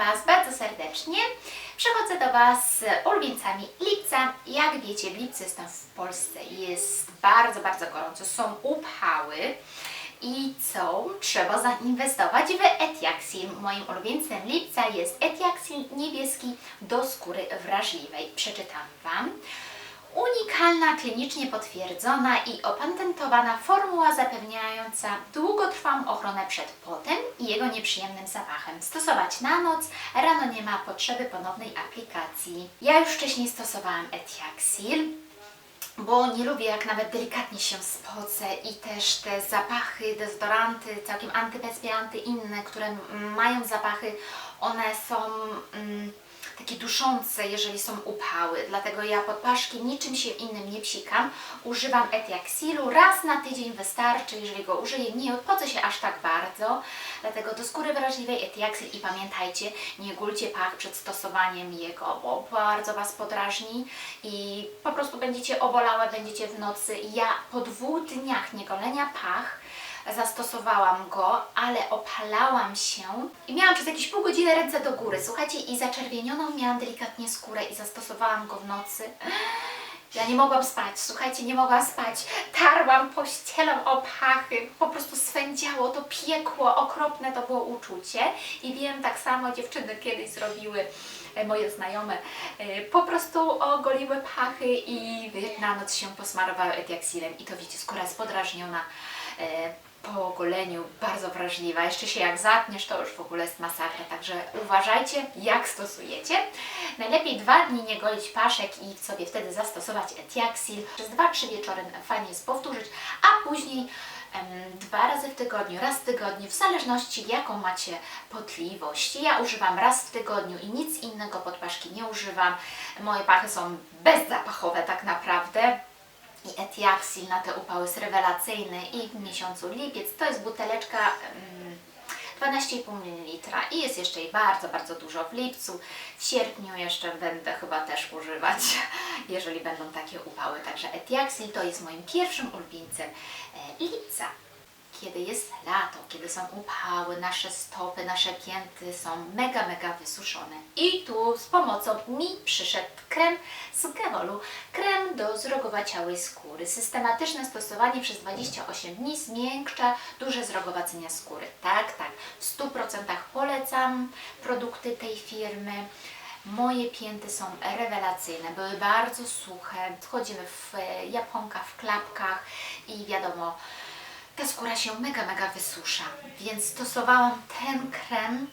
Was bardzo serdecznie. Przychodzę do Was z ulubieńcami lipca. Jak wiecie, w lipcu jestem w Polsce jest bardzo, bardzo gorąco. Są upały. I co? Trzeba zainwestować w Etiaxil. Moim ulubieńcem lipca jest Etiaxil niebieski do skóry wrażliwej. Przeczytam Wam. Unikalna, klinicznie potwierdzona i opatentowana formuła zapewniająca długotrwałą ochronę przed potem i jego nieprzyjemnym zapachem. Stosować na noc, rano nie ma potrzeby ponownej aplikacji. Ja już wcześniej stosowałam Etiaxil, bo nie lubię jak nawet delikatnie się spocę i też te zapachy, dezodoranty, całkiem antyperspiranty inne, które mają zapachy, one są mm, takie duszące, jeżeli są upały. Dlatego ja pod paszki niczym się innym nie psikam. Używam Etiaxilu, raz na tydzień wystarczy, jeżeli go użyję, nie odpocę się aż tak bardzo. Dlatego do skóry wrażliwej Etiaxil i pamiętajcie, nie gulcie pach przed stosowaniem jego, bo bardzo Was podrażni i po prostu będziecie obolałe, będziecie w nocy. Ja po dwóch dniach niegolenia pach zastosowałam go, ale opalałam się i miałam przez jakieś pół godziny ręce do góry, słuchajcie, i zaczerwienioną miałam delikatnie skórę i zastosowałam go w nocy. Ja nie mogłam spać, słuchajcie, nie mogłam spać. Tarłam pościelą o pachy, po prostu swędziało, to piekło, okropne to było uczucie. I wiem, tak samo dziewczyny kiedyś zrobiły, moje znajome, e, po prostu ogoliły pachy i na noc się posmarowały etiaxilem. I to widzicie, skóra jest podrażniona e, po ogoleniu, bardzo wrażliwa. Jeszcze się jak zatniesz, to już w ogóle jest masakra. Także uważajcie, jak stosujecie. Najlepiej dwa dni nie golić paszek i sobie wtedy zastosować Etiaxil. Przez 2-3 wieczory fajnie jest powtórzyć, a później dwa razy w tygodniu, raz w tygodniu, w zależności jaką macie potliwość. Ja używam raz w tygodniu i nic innego pod paszki nie używam. Moje pachy są bezzapachowe tak naprawdę. I Etiaxil na te upały jest rewelacyjny i w miesiącu lipiec to jest buteleczka mm, 12,5 ml i jest jeszcze jej bardzo, bardzo dużo w lipcu. W sierpniu jeszcze będę chyba też używać, jeżeli będą takie upały. Także Etiaxil to jest moim pierwszym ulubieńcem e, lipca. Kiedy jest lato, kiedy są upały, nasze stopy, nasze pięty są mega, mega wysuszone. I tu z pomocą mi przyszedł krem z Gevolu. Krem do zrogowaciałej skóry. Systematyczne stosowanie przez 28 dni zmiękcza duże zrogowacenia skóry. Tak, tak. W 100% polecam produkty tej firmy. Moje pięty są rewelacyjne, były bardzo suche. Wchodzimy w e, japonkach, w klapkach i wiadomo, ta skóra się mega, mega wysusza, więc stosowałam ten krem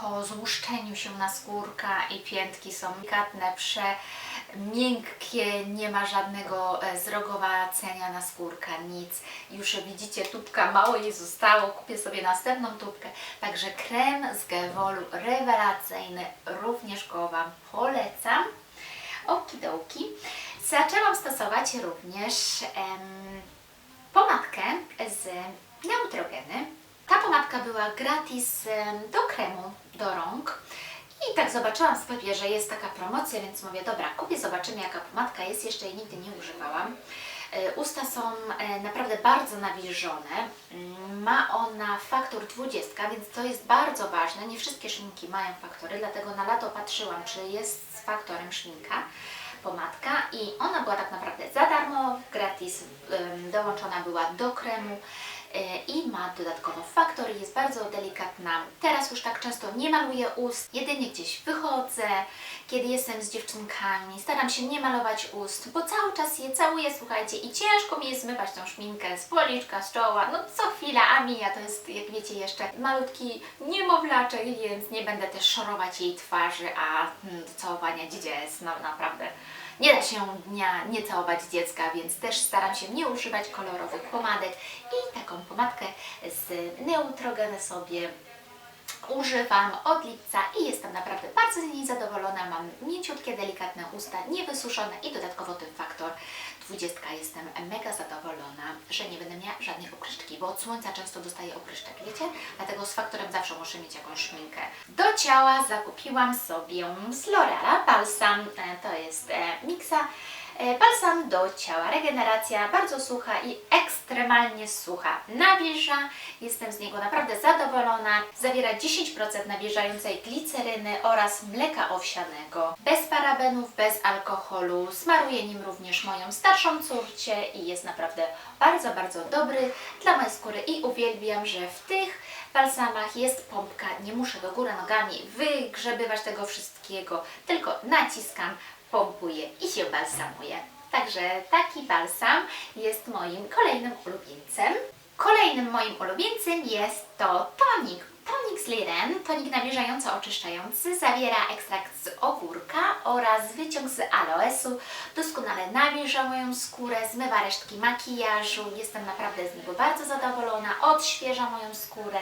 po złuszczeniu się na skórka i piętki są delikatne, przemiękkie, nie ma żadnego e, zrogowacenia na skórka, nic. Już widzicie, tubka mało jej zostało, kupię sobie następną tubkę. Także krem z Gevolu rewelacyjny, również go Wam polecam. Okidoki. Zaczęłam stosować również em, pomadkę z Neutrogeny. Ta pomadka była gratis do kremu do rąk. I tak zobaczyłam w sklepie, że jest taka promocja, więc mówię, dobra, kupię, zobaczymy jaka pomadka jest. Jeszcze jej nigdy nie używałam. E, Usta są e, naprawdę bardzo nawilżone. Mm, Ma ona faktor 20, więc to jest bardzo ważne. Nie wszystkie szminki mają faktory, dlatego na lato patrzyłam, czy jest z faktorem szminka pomadka i ona była tak naprawdę za darmo, gratis, dołączona była do kremu i ma dodatkowo faktor, jest bardzo delikatna. Teraz już tak często nie maluję ust, jedynie gdzieś wychodzę, kiedy jestem z dziewczynkami, staram się nie malować ust, bo cały czas je całuję, słuchajcie, i ciężko mi jest zmywać tą szminkę z policzka, z czoła, no co chwila, a Mija to jest, jak wiecie, jeszcze malutki niemowlaczek, więc nie będę też szorować jej twarzy, a hmm, całowania dziedzia jest no, naprawdę nie da się dnia nie całować dziecka, więc też staram się nie używać kolorowych pomadek i taką pomadkę z Neutrogena sobie używam od lipca i jestem naprawdę bardzo z niej zadowolona. Mam mięciutkie, delikatne usta, niewysuszone i dodatkowo ten faktor 20 jestem mega zadowolona, że nie będę miała żadnej opryszczki, bo od słońca często dostaję opryszczek, wiecie? Dlatego z faktorem zawsze muszę mieć jakąś szminkę. Do ciała zakupiłam sobie z L'Oreala balsam, e, to jest e, miksa Balsam do ciała, regeneracja, bardzo sucha i ekstremalnie sucha. Nawilża, jestem z niego naprawdę zadowolona. Zawiera 10% nawilżającej gliceryny oraz mleka owsianego. Bez parabenów, bez alkoholu. Smaruję nim również moją starszą córcie i jest naprawdę bardzo, bardzo dobry dla mojej skóry i uwielbiam, że w tych balsamach jest pompka. Nie muszę do góry nogami wygrzebywać tego wszystkiego, tylko naciskam pompuje i się balsamuje. Także taki balsam jest moim kolejnym ulubieńcem. Kolejnym moim ulubieńcem jest to tonik. Tonik z Liren, tonik nawilżająco oczyszczający, zawiera ekstrakt z ogórka oraz wyciąg z aloesu. Doskonale nawilża moją skórę, zmywa resztki makijażu. Jestem naprawdę z niego bardzo zadowolona, odświeża moją skórę.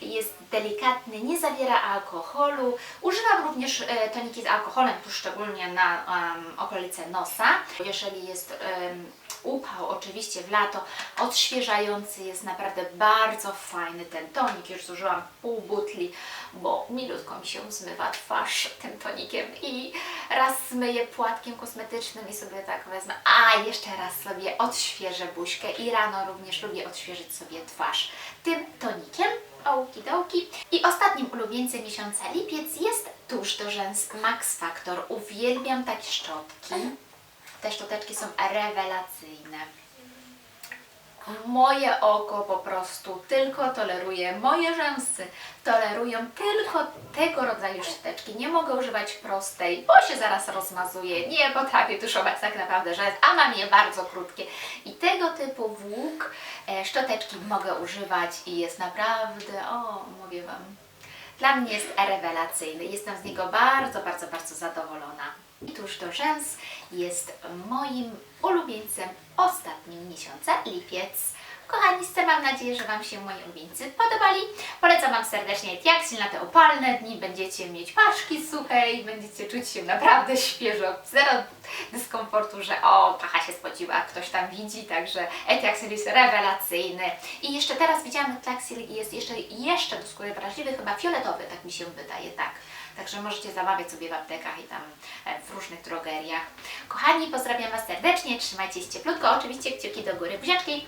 Jest delikatny, nie zawiera alkoholu. Używam również e, toniki z alkoholem, tu szczególnie na em, okolice nosa. Jeżeli jest em, upał, oczywiście w lato, odświeżający, jest naprawdę bardzo fajny ten tonik. Już zużyłam pół butli, bo milutko mi się zmywa twarz tym tonikiem i raz zmyję płatkiem kosmetycznym i sobie tak wezmę, a jeszcze raz sobie odświeżę buźkę i rano również lubię odświeżyć sobie twarz tym tonikiem. Okidoki. I ostatnim ulubieńcem miesiąca lipiec jest tusz do rzęs Max Factor. Uwielbiam takie szczotki. Te szczoteczki są rewelacyjne. Moje oko po prostu tylko toleruje, moje rzęsy tolerują tylko tego rodzaju szczoteczki. Nie mogę używać prostej, bo się zaraz rozmazuje. Nie potrafię tuszować tak naprawdę rzęs, a mam je bardzo krótkie. I tego typu włók e, szczoteczki mogę używać i jest naprawdę, o, mówię Wam, dla mnie jest rewelacyjny. Jestem z niego bardzo, bardzo, bardzo zadowolona. I tuż do rzęs jest moim ulubieńcem ostatnim miesiąca, lipiec. Kochani, mam nadzieję, że Wam się moi ulubieńcy podobali. Polecam Wam serdecznie Etiaksil na te opalne dni. Będziecie mieć paszki suche i będziecie czuć się naprawdę świeżo. Zero dyskomfortu, że o, pacha się spodziła, ktoś tam widzi, także Etiaksil jest rewelacyjny. I jeszcze teraz widziałam Etiaksil i jest jeszcze, jeszcze do skóry wrażliwy, chyba fioletowy, tak mi się wydaje, tak. Także możecie zamawiać sobie w aptekach i tam e, w różnych drogeriach. Kochani, pozdrawiam Was serdecznie, trzymajcie się cieplutko, oczywiście kciuki do góry, buziaczki!